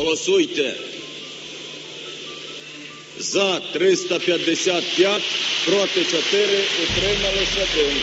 Голосуйте. За 355, проти 4, утримались 1.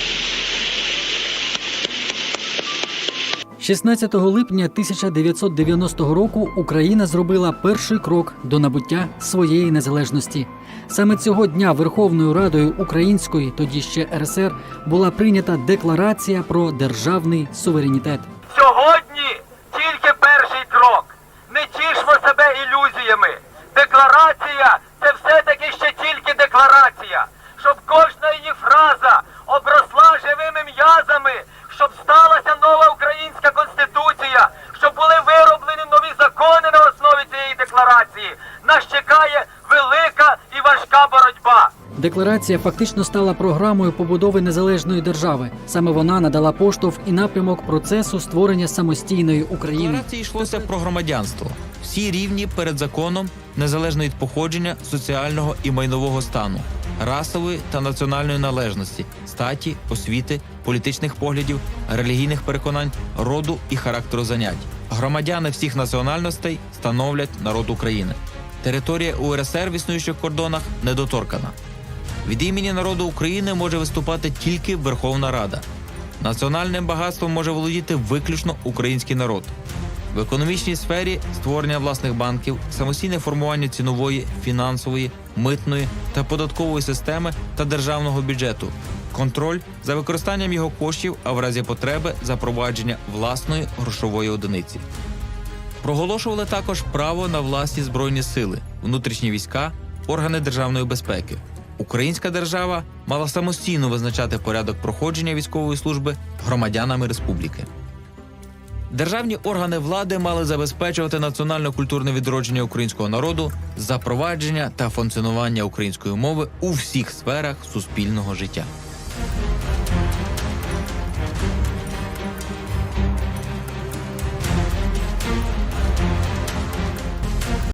16 липня 1990 року Україна зробила перший крок до набуття своєї незалежності. Саме цього дня Верховною Радою Української, тоді ще РСР, була прийнята декларація про державний суверенітет. Сьогодні тільки перший крок. Не тішмо себе ілюзіями. Декларація це все-таки ще тільки декларація. Щоб кожна її фраза обросла живими м'язами, щоб сталася нова українська конституція, щоб були вироблені нові закони на основі цієї декларації. Нас Декларація фактично стала програмою побудови незалежної держави. Саме вона надала поштовх і напрямок процесу створення самостійної України. декларації йшлося про громадянство. Всі рівні перед законом, незалежно від походження, соціального і майнового стану, расової та національної належності, статі, освіти, політичних поглядів, релігійних переконань, роду і характеру занять. Громадяни всіх національностей становлять народ України. Територія УРСР в існуючих кордонах недоторкана. Від імені народу України може виступати тільки Верховна Рада. Національним багатством може володіти виключно український народ. В економічній сфері створення власних банків, самостійне формування цінової, фінансової, митної та податкової системи та державного бюджету, контроль за використанням його коштів, а в разі потреби запровадження власної грошової одиниці. Проголошували також право на власні збройні сили, внутрішні війська, органи державної безпеки. Українська держава мала самостійно визначати порядок проходження військової служби громадянами республіки. Державні органи влади мали забезпечувати національно-культурне відродження українського народу, запровадження та функціонування української мови у всіх сферах суспільного життя.